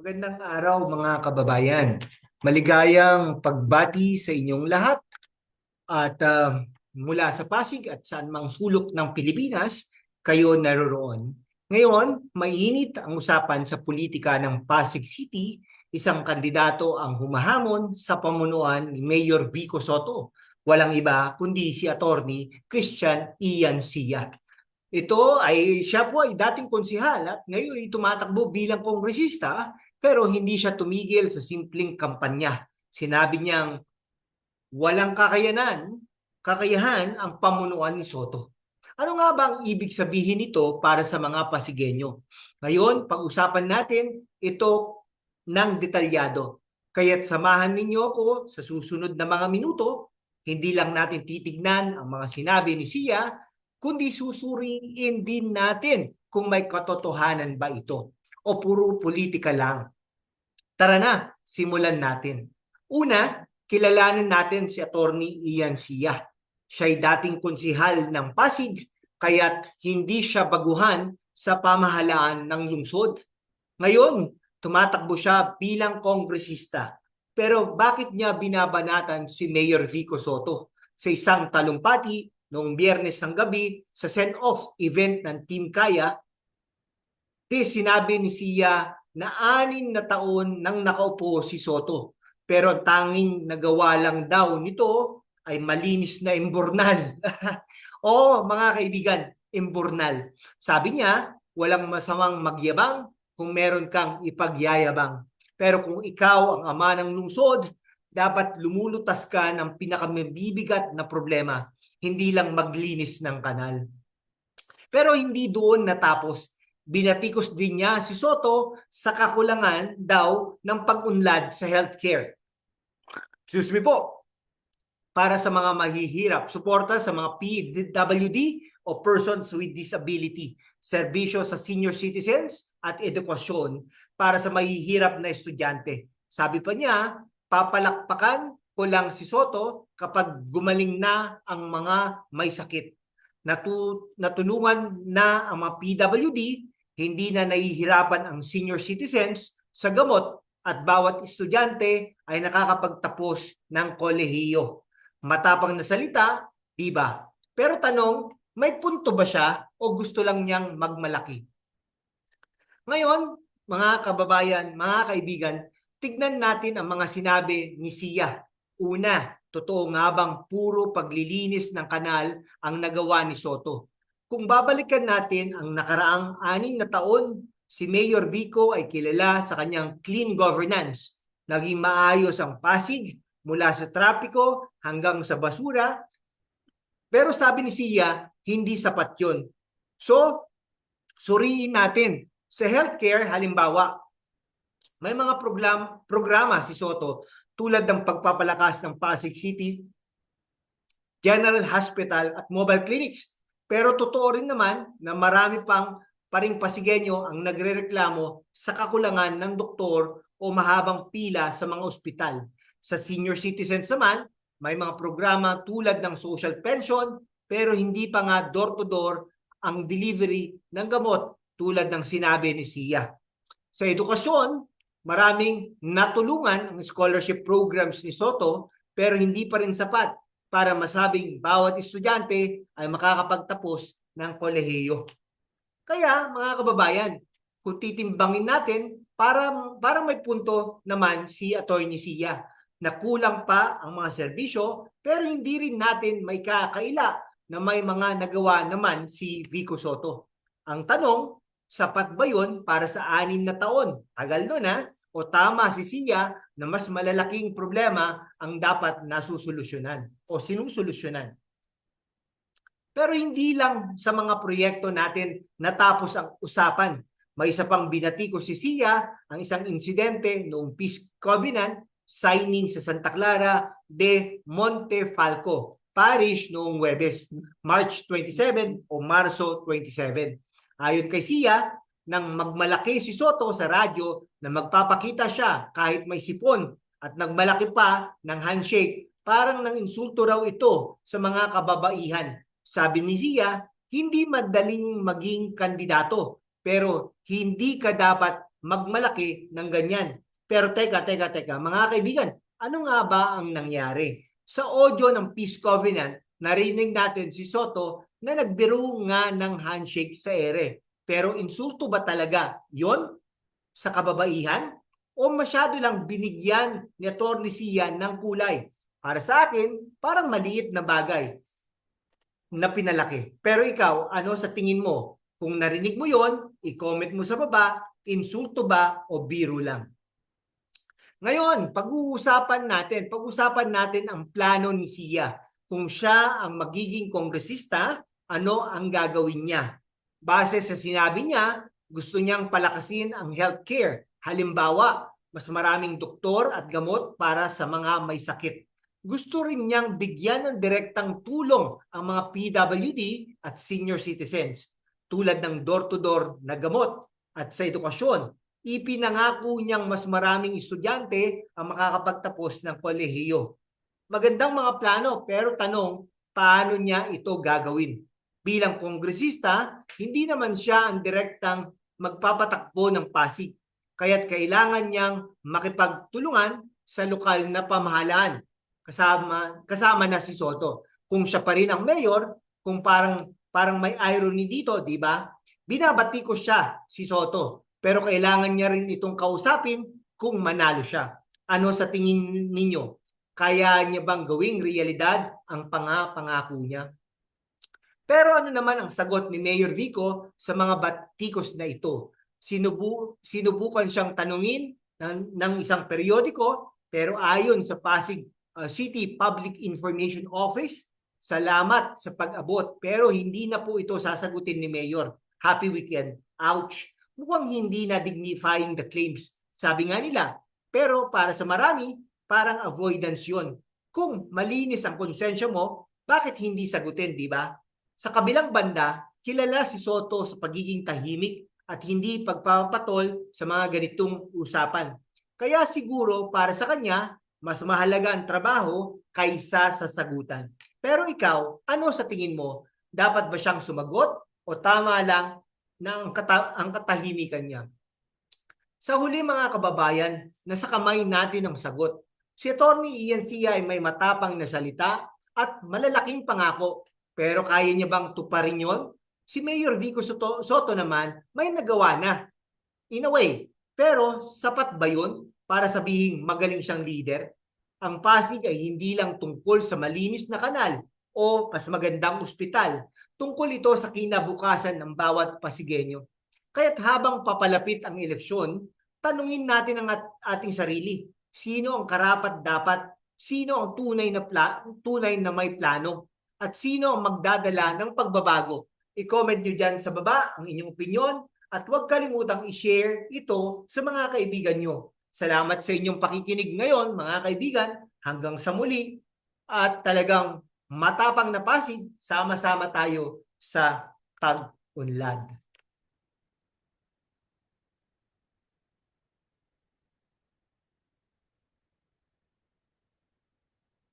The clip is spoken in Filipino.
Magandang araw mga kababayan. Maligayang pagbati sa inyong lahat at ah, mula sa Pasig at saan mang sulok ng Pilipinas kayo naroroon. Ngayon, mainit ang usapan sa politika ng Pasig City. Isang kandidato ang humahamon sa pamunuan ni Mayor Vico Soto. Walang iba kundi si Attorney Christian Ian Sia. Ito ay siya po ay dating konsihal at ngayon ay tumatakbo bilang kongresista pero hindi siya tumigil sa simpleng kampanya. Sinabi niyang walang kakayanan, kakayahan ang pamunuan ni Soto. Ano nga ba ang ibig sabihin nito para sa mga Pasigenyo? Ngayon, pag-usapan natin ito ng detalyado. Kaya't samahan ninyo ako sa susunod na mga minuto. Hindi lang natin titignan ang mga sinabi ni Sia, kundi susuriin din natin kung may katotohanan ba ito o puro politika lang. Tara na, simulan natin. Una, kilalanin natin si Attorney Ian Sia. Siya'y dating konsihal ng Pasig, kaya't hindi siya baguhan sa pamahalaan ng lungsod. Ngayon, tumatakbo siya bilang kongresista. Pero bakit niya binabanatan si Mayor Vico Soto sa isang talumpati noong biyernes ng gabi sa send-off event ng Team Kaya? Di sinabi ni Sia na anim na taon nang nakaupo si Soto. Pero ang tanging nagawa lang daw nito ay malinis na imbornal. Oo, mga kaibigan, imbornal. Sabi niya, walang masamang magyabang kung meron kang ipagyayabang. Pero kung ikaw ang ama ng lungsod, dapat lumulutas ka ng pinakamabibigat na problema, hindi lang maglinis ng kanal. Pero hindi doon natapos. Binatikos din niya si Soto sa kakulangan daw ng pag-unlad sa healthcare. Excuse me po. Para sa mga mahihirap, suporta sa mga PWD o persons with disability, serbisyo sa senior citizens at edukasyon para sa mahihirap na estudyante. Sabi pa niya, papalakpakan ko lang si Soto kapag gumaling na ang mga may sakit. Natu natulungan na ang mga PWD, hindi na nahihirapan ang senior citizens sa gamot at bawat estudyante ay nakakapagtapos ng kolehiyo. Matapang na salita, di ba? Pero tanong, may punto ba siya o gusto lang niyang magmalaki? Ngayon, mga kababayan, mga kaibigan, tignan natin ang mga sinabi ni Sia. Una, totoo nga bang puro paglilinis ng kanal ang nagawa ni Soto? Kung babalikan natin ang nakaraang anim na taon, si Mayor Vico ay kilala sa kanyang clean governance. Naging maayos ang Pasig mula sa trapiko hanggang sa basura. Pero sabi ni Sia, hindi sapat yun. So, suriin natin. Sa healthcare, halimbawa, may mga program, programa si Soto tulad ng pagpapalakas ng Pasig City, General Hospital at mobile clinics. Pero totoo rin naman na marami pang paring Pasigenyo ang nagrereklamo sa kakulangan ng doktor o mahabang pila sa mga ospital. Sa senior citizens naman, may mga programa tulad ng social pension pero hindi pa nga door-to-door ang delivery ng gamot tulad ng sinabi ni Sia. Sa edukasyon, maraming natulungan ang scholarship programs ni Soto pero hindi pa rin sapat para masabing bawat estudyante ay makakapagtapos ng kolehiyo. Kaya mga kababayan, kung titimbangin natin, para, para may punto naman si Atty. Sia na kulang pa ang mga serbisyo pero hindi rin natin may kakaila na may mga nagawa naman si Vico Soto. Ang tanong, sapat ba yun para sa anim na taon? Tagal nun ha? O tama si Sia na mas malalaking problema ang dapat nasusolusyonan o sinusolusyonan? Pero hindi lang sa mga proyekto natin natapos ang usapan. May isa pang binatiko si Sia ang isang insidente noong Peace Covenant signing sa Santa Clara de Montefalco Parish noong Webes, March 27 o Marso 27. Ayon kay Sia, nang magmalaki si Soto sa radyo na magpapakita siya kahit may sipon at nagmalaki pa ng handshake, parang nang insulto raw ito sa mga kababaihan. Sabi ni Sia, hindi madaling maging kandidato pero hindi ka dapat magmalaki ng ganyan. Pero teka, teka, teka, mga kaibigan, ano nga ba ang nangyari? Sa audio ng Peace Covenant, narinig natin si Soto na nagbiro nga ng handshake sa ere. Pero insulto ba talaga yon sa kababaihan? O masyado lang binigyan ni Atty. Sian ng kulay? Para sa akin, parang maliit na bagay na pinalaki. Pero ikaw, ano sa tingin mo? Kung narinig mo yon, i-comment mo sa baba, insulto ba o biro lang? Ngayon, pag-uusapan natin, pag-uusapan natin ang plano ni Sia. Kung siya ang magiging kongresista, ano ang gagawin niya? Base sa sinabi niya, gusto niyang palakasin ang healthcare. Halimbawa, mas maraming doktor at gamot para sa mga may sakit. Gusto rin niyang bigyan ng direktang tulong ang mga PWD at senior citizens tulad ng door-to-door na gamot at sa edukasyon ipinangako niyang mas maraming estudyante ang makakapagtapos ng kolehiyo. Magandang mga plano pero tanong, paano niya ito gagawin? Bilang kongresista, hindi naman siya ang direktang magpapatakbo ng Pasig. Kaya't kailangan niyang makipagtulungan sa lokal na pamahalaan kasama kasama na si Soto. Kung siya pa rin ang mayor, kung parang parang may irony dito, di ba? Binabati ko siya si Soto pero kailangan niya rin itong kausapin kung manalo siya. Ano sa tingin ninyo? Kaya niya bang gawing realidad ang pangapangako niya? Pero ano naman ang sagot ni Mayor Vico sa mga batikos na ito? Sinubu sinubukan siyang tanungin ng, ng isang periodiko pero ayon sa Pasig uh, City Public Information Office, salamat sa pag-abot pero hindi na po ito sasagutin ni Mayor. Happy weekend. Ouch mukhang hindi na dignifying the claims. Sabi nga nila, pero para sa marami, parang avoidance yun. Kung malinis ang konsensya mo, bakit hindi sagutin, di ba? Sa kabilang banda, kilala si Soto sa pagiging tahimik at hindi pagpapatol sa mga ganitong usapan. Kaya siguro para sa kanya, mas mahalaga ang trabaho kaysa sa sagutan. Pero ikaw, ano sa tingin mo? Dapat ba siyang sumagot o tama lang na ang, kata- ang katahimikan niya. Sa huli mga kababayan, nasa kamay natin ang sagot. Si Atty. Ian Sia ay may matapang na salita at malalaking pangako. Pero kaya niya bang tuparin yon? Si Mayor Vico Soto, Soto naman may nagawa na. In a way. Pero sapat ba yun para sabihing magaling siyang leader? Ang Pasig ay hindi lang tungkol sa malinis na kanal o mas magandang ospital Tungkol ito sa kinabukasan ng bawat Pasigenyo. Kaya't habang papalapit ang eleksyon, tanungin natin ang ating sarili. Sino ang karapat dapat? Sino ang tunay na pla- tunay na may plano? At sino ang magdadala ng pagbabago? I-comment nyo dyan sa baba ang inyong opinion at huwag kalimutang i-share ito sa mga kaibigan nyo. Salamat sa inyong pakikinig ngayon mga kaibigan. Hanggang sa muli at talagang matapang na Pasig, sama-sama tayo sa pag-unlad.